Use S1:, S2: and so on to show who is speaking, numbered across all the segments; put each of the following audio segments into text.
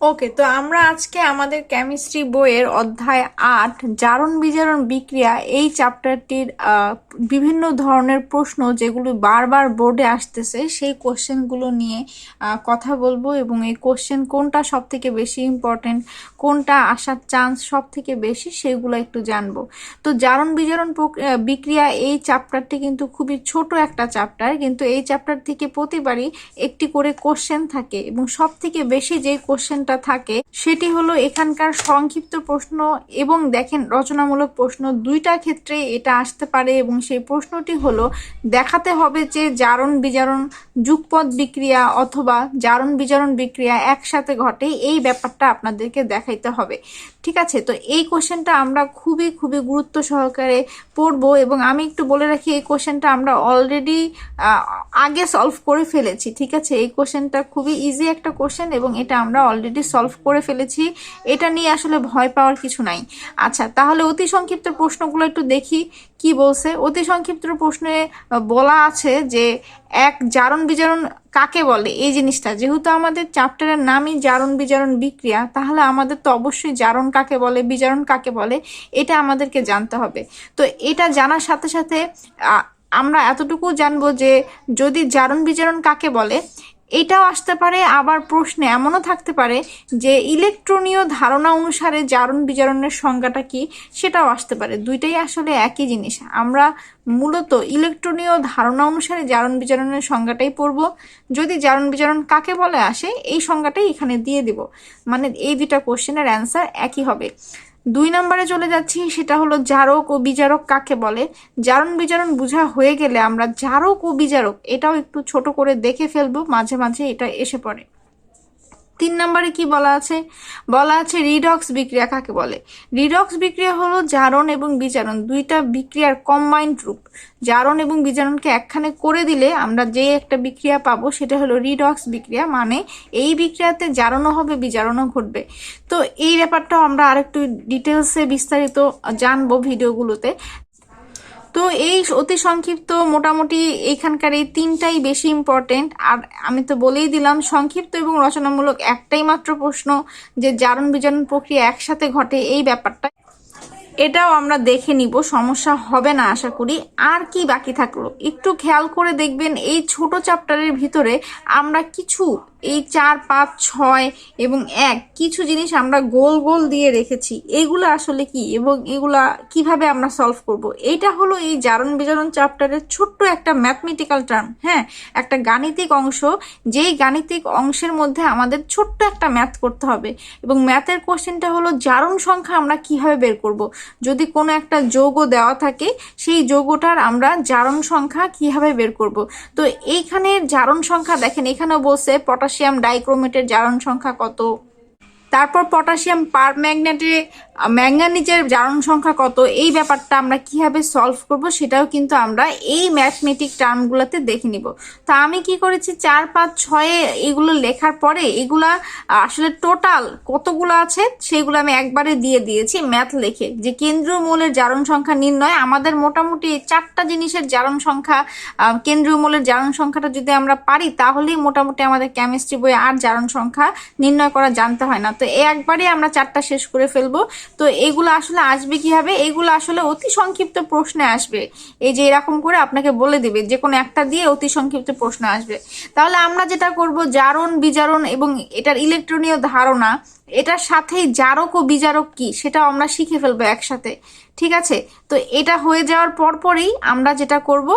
S1: ওকে তো আমরা আজকে আমাদের কেমিস্ট্রি বইয়ের অধ্যায় আট, জারণ বিজারণ বিক্রিয়া, এই চ্যাপ্টারটির বিভিন্ন ধরনের প্রশ্ন যেগুলো বারবার বোর্ডে আসতেছে, সেই কোশ্চেনগুলো নিয়ে কথা বলব এবং এই কোশ্চেন কোনটা সব থেকে বেশি ইম্পর্টেন্ট কোনটা আসার চান্স সব থেকে বেশি সেগুলো একটু জানব। তো জারণ বিজারণ বিক্রিয়া এই চ্যাপ্টারটি কিন্তু খুবই ছোট একটা চ্যাপ্টার কিন্তু এই চ্যাপ্টার থেকে প্রতিবারই একটি করে কোশ্চেন থাকে এবং সব থেকে বেশি যে কোশ্চেনটা থাকে, সেটি হলো এখানকার সংক্ষিপ্ত প্রশ্ন এবং দেখেন রচনামূলক প্রশ্ন দুইটা ক্ষেত্রে এটা আসতে পারে এবং সেই প্রশ্নটি হলো, দেখাতে হবে যে জারণ বিজারণ যুগপদ বিক্রিয়া অথবা জারণ বিজারণ বিক্রিয়া একসাথে ঘটে, এই ব্যাপারটা আপনাদেরকে দেখাইতে হবে। ঠিক আছে? তো এই কোশ্চেনটা আমরা খুবই খুবই গুরুত্ব সহকারে পড়ব এবং আমি একটু বলে রাখি, এই কোশ্চেনটা আমরা অলরেডি আগে সলভ করে ফেলেছি। ঠিক আছে? এই কোশ্চেনটা খুবই ইজি একটা কোশ্চেন এবং এটা আমরা অলরেডি সলভ করে ফেলেছি, এটা নিয়ে আসলে ভয় পাওয়ার কিছু নাই। আচ্ছা তাহলে অতি সংক্ষিপ্ত প্রশ্নগুলো একটু দেখি, কি বলছে? অতি সংক্ষিপ্ত প্রশ্নে বলা আছে যে, এক, জারণ বিজারণ কাকে বলে? এই জিনিসটা, যেহেতু আমাদের চ্যাপ্টারের নামই জারণ বিজারণ বিক্রিয়া, তাহলে আমাদের তো অবশ্যই জারণ কাকে বলে, বিজারণ কাকে বলে, এটা আমাদেরকে জানতে হবে। তো এটা জানার সাথে সাথে আমরা এতটুকু জানব যে, যদি জারণ বিজারণ কাকে বলে এটাও আসতে পারে, আবার প্রশ্নে এমনও থাকতে পারে যে ইলেকট্রনীয় ধারণা অনুসারে জারণ বিজারণের সংজ্ঞাটা কি, সেটাও আসতে পারে। দুইটাই আসলে একই জিনিস। আমরা মূলত ইলেকট্রনীয় ধারণা অনুসারে জারণ বিজারণের সংজ্ঞাটাই পড়ব। যদি জারণ বিজারণ কাকে বলে আসে, এই সংজ্ঞাটাই এখানে দিয়ে দিব। মানে এই দুটা কোশ্চেনের অ্যান্সার একই হবে। দুই নম্বরে চলে যাচ্ছি, সেটা হলো জারক ও বিচারক কাকে বলে? জারণ বিচারণ বোঝা হয়ে গেলে আমরা জারক ও বিচারক এটাও একটু ছোট করে দেখে ফেলব, মাঝে মাঝে এটা এসে পড়ে। তিন নম্বরে কি বলা আছে? বলা আছে রিডক্স বিক্রিয়া কাকে বলে? রিডক্স বিক্রিয়া হলো জারণ এবং বিজারণ, দুইটা বিক্রিয়ার কম্বাইন্ড রূপ। জারণ এবং বিজারণকে একখানে করে দিলে আমরা যে একটা বিক্রিয়া পাবো সেটা হলো রিডক্স বিক্রিয়া মানে এই বিক্রিয়াতে জারণও হবে, বিজারণও ঘটবে। তো এই ব্যাপারটাও আমরা আরেকটু ডিটেলসে বিস্তারিত জানব ভিডিওগুলোতে। তো এই অতি সংক্ষিপ্ত মোটামুটি এখানকার এই তিনটাই বেশি ইম্পর্টেন্ট আর আমি তো বলেই দিলাম, সংক্ষিপ্ত এবং রচনামূলক একটাই মাত্র প্রশ্ন যে জারণ বিজারণ প্রক্রিয়া একসাথে ঘটে এই ব্যাপারটা। এটাও আমরা দেখে নিব, সমস্যা হবে না আশা করি। আর কি বাকি থাকল? একটু খেয়াল করে দেখবেন এই ছোট চ্যাপ্টারের ভিতরে আমরা কিছু এই চার, পাঁচ, ছয় এবং এক কিছু জিনিস আমরা গোল গোল দিয়ে রেখেছি। এগুলো আসলে কি এবং এগুলা কীভাবে আমরা সলভ করব? এটা হলো এই জারণ বিজারণ চ্যাপ্টারের ছোট্ট একটা ম্যাথমেটিক্যাল টার্ম হ্যাঁ? একটা গাণিতিক অংশ। যেই গাণিতিক অংশের মধ্যে আমাদের ছোট্ট একটা ম্যাথ করতে হবে এবং ম্যাথের কোশ্চেনটা হলো জারণ সংখ্যা আমরা কীভাবে বের করব? যদি কোনো একটা যৌগ দেওয়া থাকে, সেই যৌগটার আমরা জারণ সংখ্যা কীভাবে বের করব? তো এইখানে জারণ সংখ্যা দেখেন, এখানেও বলছে পটাশিয়াম ডাইক্রোমেটের জারণ সংখ্যা কত? তারপর পটাশিয়াম পার ম্যাগনেটে ম্যাঙ্গানিজের জারণ সংখ্যা কত? এই ব্যাপারটা আমরা কীভাবে সলভ করব সেটাও কিন্তু আমরা এই ম্যাথমেটিক টার্মগুলোতে দেখে নিব। তা আমি কি করেছি? চার, পাঁচ, ছয়ে এগুলো লেখার পরে এগুলা আসলে টোটাল কতগুলো আছে সেগুলো আমি একবারে দিয়ে দিয়েছি ম্যাথ লিখে। যে কেন্দ্রীয় মৌলের জারণ সংখ্যা নির্ণয়, আমাদের মোটামুটি চারটা জিনিসের জারণ সংখ্যা কেন্দ্রীয় মৌলের জারণ সংখ্যাটা যদি আমরা পারি, তাহলেই মোটামুটি আমাদের কেমিস্ট্রি বইয়ে আর জারণ সংখ্যা নির্ণয় করা জানতে হয় না। তো একবারে আমরা চারটা শেষ করে ফেলব। তো এগুলো আসলে আসবে কীভাবে? এগুলো আসলে অতি সংক্ষিপ্ত প্রশ্নে আসবে। এই যে এরকম করে আপনাকে বলে দিবে, যে কোনো একটা দিয়ে অতি সংক্ষিপ্ত প্রশ্ন আসবে। তাহলে আমরা যেটা করব, জারণ, বিজারণ এবং এটার ইলেকট্রনীয় ধারণা এটার সাথেই জারক ও বিজারক কি, সেটাও আমরা শিখে ফেলব একসাথে। ঠিক আছে? তো এটা হয়ে যাওয়ার পরপরই আমরা যেটা করব,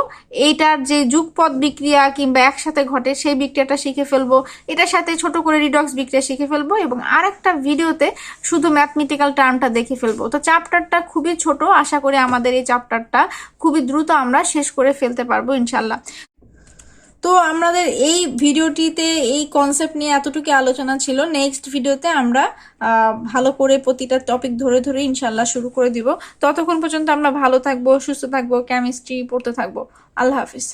S1: এইটার যে যুগপদ বিক্রিয়া কিংবা একসাথে ঘটে, সেই বিক্রিয়াটা শিখে ফেলব। এটার সাথে ছোট করে রিডক্স বিক্রিয়া শিখে ফেলব এবং আরেকটা ভিডিওতে শুধু ম্যাথমেটিক্যাল টার্মটা দেখে ফেলব। তো চ্যাপ্টারটা খুবই ছোট, আশা করি আমাদের এই চ্যাপ্টারটা খুবই দ্রুত আমরা শেষ করে ফেলতে পারব ইনশাল্লাহ তো আমাদের এই ভিডিওটিতে এই কনসেপ্ট নিয়ে এতটুকু আলোচনা ছিল। নেক্সট ভিডিওতে আমরা ভালো করে প্রতিটা টপিক ধরে ধরে ইনশাল্লাহ শুরু করে দিব। ততক্ষণ পর্যন্ত আমরা ভালো থাকব, সুস্থ থাকব কেমিস্ট্রি পড়তে থাকব। আল্লাহ হাফিজ।